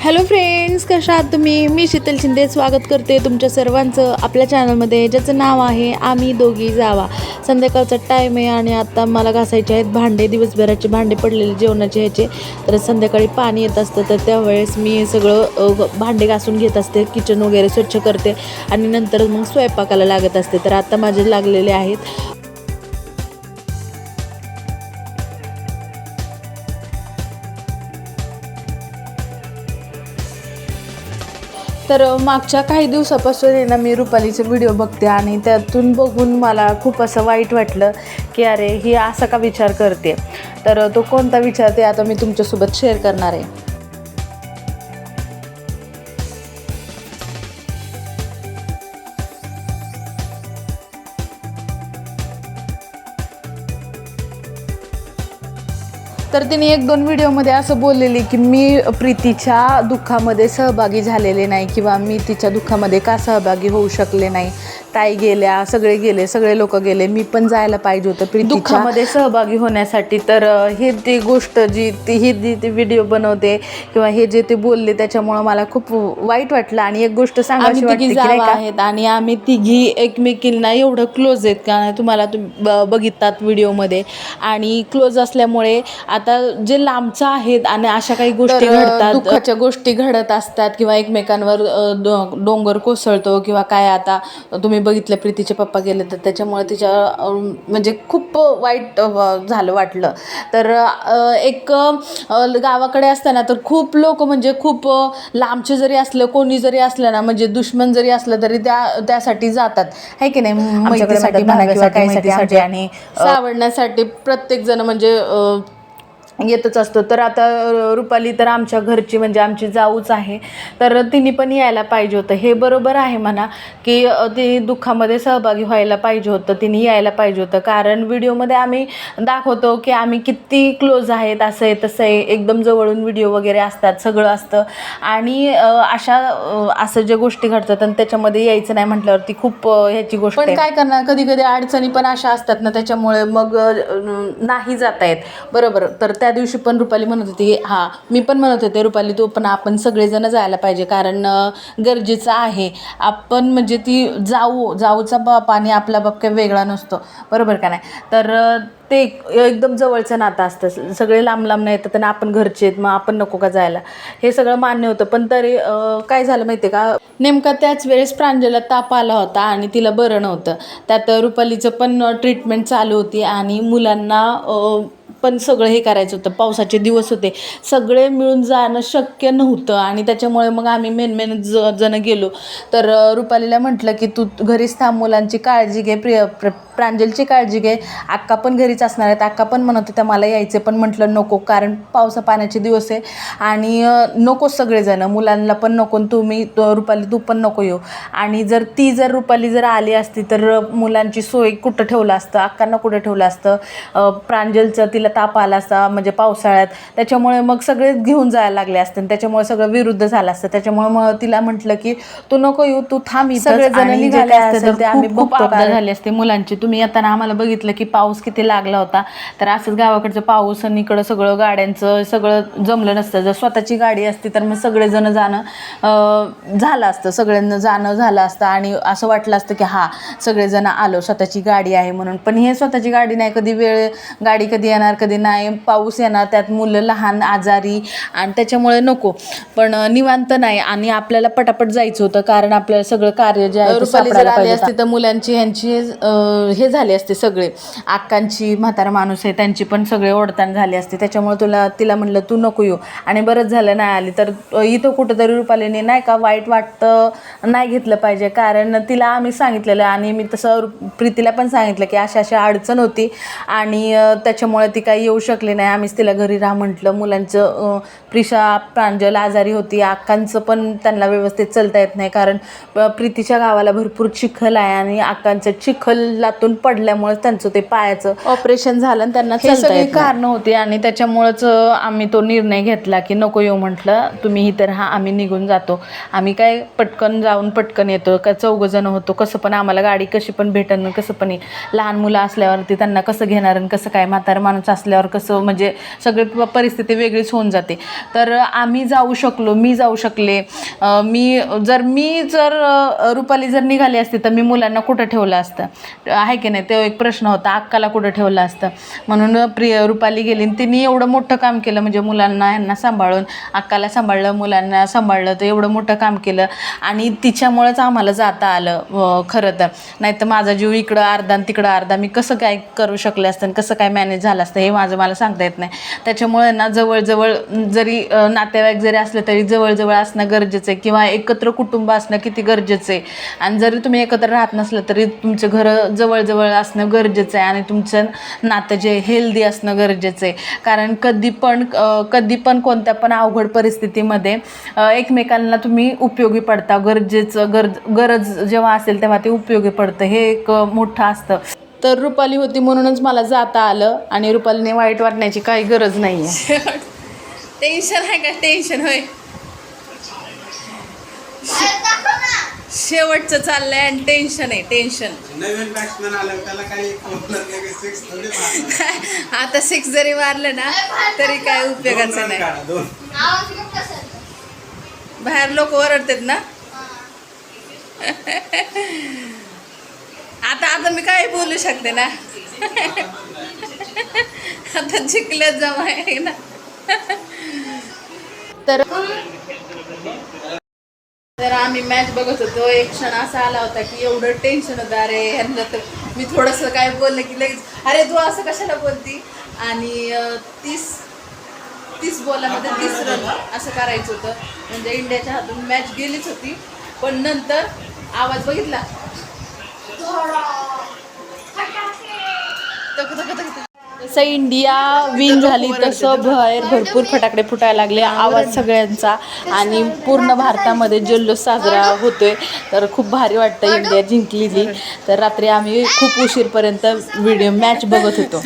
Hello friends कशा आहात तुम्ही? मी शीतल शिंदे स्वागत करते तुमच्या सर्वांचं आपल्या चॅनलमध्ये ज्याचं नाव आहे आम्ही दोघी जावा. संध्याकाळचा टाईम आहे आणि आता मला घासायचे आहेत भांडे दिवसभराचे भांडे पडलेले जेवणाचे ह्याचे. तर संध्याकाळी पाणी येत असतं तर त्यावेळेस मी सगळं भांडे घासून घेत असते किचन वगैरे स्वच्छ करते. आणि नंतर मग स्वयंपाकाला लागत असते. तर आता माझे लागलेले आहेत तर मागच्या काही दिवसापासून आहे ना मी रुपालीचे व्हिडिओ बघते आणि त्यातून बघून मला खूप असं वाईट वाटलं की अरे ही असा का विचार करते? तर तो कोणता विचार ते आता मी तुमच्यासोबत शेअर करणार आहे. तर तिने एक दोन व्हिडिओमध्ये असं बोललेली की मी प्रीतीच्या दुःखामध्ये सहभागी झालेले नाही किंवा मी तिच्या दुःखामध्ये का सहभागी होऊ शकले नाही. ताई गेल्या सगळे गेले सगळे लोक गेले. मी पण जायला पाहिजे होतं दुःखामध्ये सहभागी होण्यासाठी तर अं, हे ती गोष्ट जी ती ही जी ती व्हिडिओ बनवते किंवा हे जे ते बोलले त्याच्यामुळं मला खूप वाईट वाटलं. आणि एक गोष्ट सांगायची वाटते की नाही का? आहेत आणि आम्ही तिघी एकमेकींना एवढं क्लोज आहेत का तुम्हाला तुम्ही ब- बघिततात व्हिडिओमध्ये आणि क्लोज असल्यामुळे आता जे लांबचं आहेत आणि अशा काही गोष्टी घडतात. दुःखाच्या गोष्टी घडत असतात किंवा एकमेकांवर अ, डो- डोंगर कोसळतो किंवा काय आता तुम्ही बघितलं प्रीतीचे पप्पा गेले तर त्याच्यामुळे तिच्या म्हणजे खूप वाईट झालं वाटलं. तर एक गावाकडे असताना तर खूप लोक म्हणजे खूप लांबचे जरी असलं कोणी जरी असलं ना म्हणजे दुश्मन जरी असलं तरी त्या त्यासाठी जातात. है की नाही? म्हणा किंवा आणि सावडण्यासाठी प्रत्येक जण म्हणजे येतच असतो. तर आता रुपाली तर आमच्या घरची म्हणजे आमची जाऊच आहे. तर तिने पण यायला पाहिजे होतं. हे बरोबर आहे म्हणा की ती दुःखामध्ये सहभागी व्हायला पाहिजे होतं. तिने यायला पाहिजे होतं. कारण व्हिडिओमध्ये आम्ही दाखवतो की आम्ही किती क्लोज आहेत असं आहे तसं आहे. एकदम जवळून व्हिडिओ वगैरे असतात सगळं असतं. आणि अशा असं ज्या गोष्टी घडतात आणि त्याच्यामध्ये यायचं नाही म्हटल्यावरती खूप अ, ह्याची गोष्ट पण काय करणार? कधी कधी अडचणी पण अशा असतात ना त्याच्यामुळे मग नाही जाता येत. बरोबर. तर त्या त्या दिवशी पण रुपाली म्हणत होती हां मी पण म्हणत होते रुपाली तू पण आपण सगळेजण जायला पाहिजे कारण गरजेचं आहे. आपण म्हणजे ती जाऊ जाऊचा बाप आणि आपला बाप काही वेगळा नसतो. बरोबर का नाही? तर ते एकदम जवळचं नातं असतं. सगळे लांब लांब नाही येतात आणि आपण घरचे आहेत मग आपण नको का जायला? हे सगळं मान्य होतं. पण तरी काय झालं माहिती आहे का? नेमका त्याच वेळेस प्रांजला ताप आला होता आणि तिला बरं नव्हतं. त्यात रुपालीचं पण ट्रीटमेंट चालू होती आणि मुलांना पण सगळं हे करायचं होतं. पावसाचे दिवस होते. सगळे मिळून जाणं शक्य नव्हतं आणि त्याच्यामुळे मग आम्ही मेन मेन ज जण गेलो. तर रुपालीला म्हटलं की तू घरीच थांब मुलांची काळजी घे प्रिय प्र प्रांजलची काळजी घे. अक्का पण घरीच असणार आहेत. अक्का पण म्हणत होत्या मला यायचे पण म्हटलं नको कारण पावसा पाण्याचे दिवस आहे आणि नको सगळेजण. मुलांना पण नको तुम्ही रुपाली तू पण नको येऊ. आणि जर ती जर रुपाली जर आली असती तर मुलांची सोय कुठं ठेवलं असतं? अक्कांना कुठं ठेवलं असतं? प्रांजलचं तिला ताप आला असता म्हणजे पावसाळ्यात. त्याच्यामुळे मग सगळे घेऊन जायला लागले असते आणि त्याच्यामुळे सगळं विरुद्ध झालं असतं. त्याच्यामुळे मग तिला म्हटलं की तू नको येऊ तू थांब सगळेजण निघाले निघाले असते तर आम्ही खूप- झाली असते मुलांची. तुम्ही येताना आम्हाला बघितलं की पाऊस किती लागला होता. तर असंच गावाकडचं पाऊस आणि इकडं सगळं गाड्यांचं सगळं जमलं नसतं. जर स्वतःची गाडी असती तर मग सगळेजण जाणं झालं असतं. सगळ्यांना जाणं झालं असतं आणि असं वाटलं असतं की हा सगळेजण आलो स्वतःची गाडी आहे म्हणून. पण हे स्वतःची गाडी नाही. कधी वेळ गाडी कधी येणार कधी नाही. पाऊस येणार त्यात मुलं लहान आजारी आणि त्याच्यामुळे नको. पण निवांत नाही आणि आपल्याला पटापट जायचं होतं कारण आपल्याला सगळं कार्य जे आहे तर मुलांची ह्यांची हे झाले असते सगळे. आक्कांची म्हातारा माणूस आहे त्यांची पण सगळे ओढताण झाली असते. त्याच्यामुळे तुला तिला म्हणलं तू नको येऊ. आणि बरंच झालं नाही आली. तर इथं कुठंतरी रुपालीने नाही का वाईट वाटतं नाही घेतलं पाहिजे. कारण तिला आम्ही सांगितलेलं आणि मी तसं प्रीतीला पण सांगितलं की अशा अशा अडचण होती. आणि त्याच्यामुळे ती काही येऊ शकली नाही. आम्हीच तिला घरी राहा म्हटलं. मुलांचं प्रिशा प्रांजल आजारी होती. आक्कांचं पण त्यांना व्यवस्थित चलता येत नाही. कारण प्रीतीच्या गावाला भरपूर चिखल आहे आणि आक्कांचं चिखलला बॅटून पडल्यामुळे त्यांचं ते पायाचं ऑपरेशन झालं आणि त्यांना हे सगळी कारणं होती आणि त्याच्यामुळंच आम्ही तो निर्णय घेतला की नको येऊ म्हटलं तुम्ही इथं राहा आम्ही निघून जातो. आम्ही काय पटकन जाऊन पटकन येतो का चौघं जण होतो कसं पण आम्हाला गाडी कशी पण भेटन कसं पण. लहान मुलं असल्यावरती त्यांना कसं घेणार आणि कसं काय म्हातारं माणूस असल्यावर कसं म्हणजे सगळी परिस्थिती वेगळीच होऊन जाते. तर आम्ही जाऊ शकलो मी जाऊ शकले. मी जर मी जर रुपाली जर निघाली असती तर मी मुलांना कुठं ठेवलं असतं? आहे की नाही तो एक प्रश्न होता. अक्काला कुठं ठेवलं असतं? म्हणून प्रिय रुपाली गेली आणि तिने एवढं मोठं काम केलं म्हणजे मुलांना यांना सांभाळून अक्काला सांभाळलं मुलांना सांभाळलं तर एवढं मोठं काम केलं आणि तिच्यामुळंच आम्हाला जाता आलं खरं तर. नाही तर माझा जीव इकडं अर्धा आणि तिकडं अर्धा. मी कसं काय करू शकले असतं आणि कसं काय मॅनेज झालं असतं हे माझं मला सांगता येत नाही. त्याच्यामुळे ना जवळजवळ जरी नातेवाईक जरी असले तरी जवळजवळ असणं गरजेचं आहे किंवा एकत्र कुटुंब असणं किती गरजेचं आहे. आणि जरी तुम्ही एकत्र राहत नसलं तरी तुमचं घरं जवळजवळ असणं गरजेचं आहे आणि तुमचं नातं जे हेल्दी असणं गरजेचं आहे. कारण कधी पण कधी पण कोणत्या पण अवघड परिस्थितीमध्ये एकमेकांना तुम्ही उपयोगी पडता. गरजेचं गरज गरज जेव्हा असेल तेव्हा ते उपयोगी पडतं. हे एक मोठं असतं. तर रुपाली होती म्हणूनच मला जाता आलं आणि रुपालीने वाईट वाटण्याची काही गरज नाही आहे टेन्शन आहे का? टेन्शन होय. शेवटचं चाललंय आणि टेन्शन आहे टेन्शन नवीन बॅट्समॅन आला त्याला काही सिक्स थोडी मारणार. आता सिक्स जरी मारलं ना तरी काय उपयोगाचं नाही. बाहेर लोक ओरडतात ना. आता आता मी काय बोलू शकते ना. आता जिंकल्यात जमा आहे ना. तर तर आम्ही मॅच बघत होतो. एक क्षण असा आला होता की एवढं टेन्शन होतं. अरे ह्यांना तर मी थोडंसं काय बोललं की लगेच अरे तू असं कशाला बोलती? आणि तीस तीस बॉलामध्ये तीस रन असं करायचं होतं. म्हणजे इंडियाच्या हातून मॅच गेलीच होती. पण नंतर आवाज बघितला. जसं इंडिया विन झाली तसं बाहेर भरपूर फटाकडे फुटायला लागले आवाज सगळ्यांचा. आणि पूर्ण भारतामध्ये जल्लोष साजरा होतोय. तर खूप भारी वाटतं इंडिया जिंकली ती तर रात्री आम्ही खूप उशीरपर्यंत व्हिडिओ मॅच बघत होतो.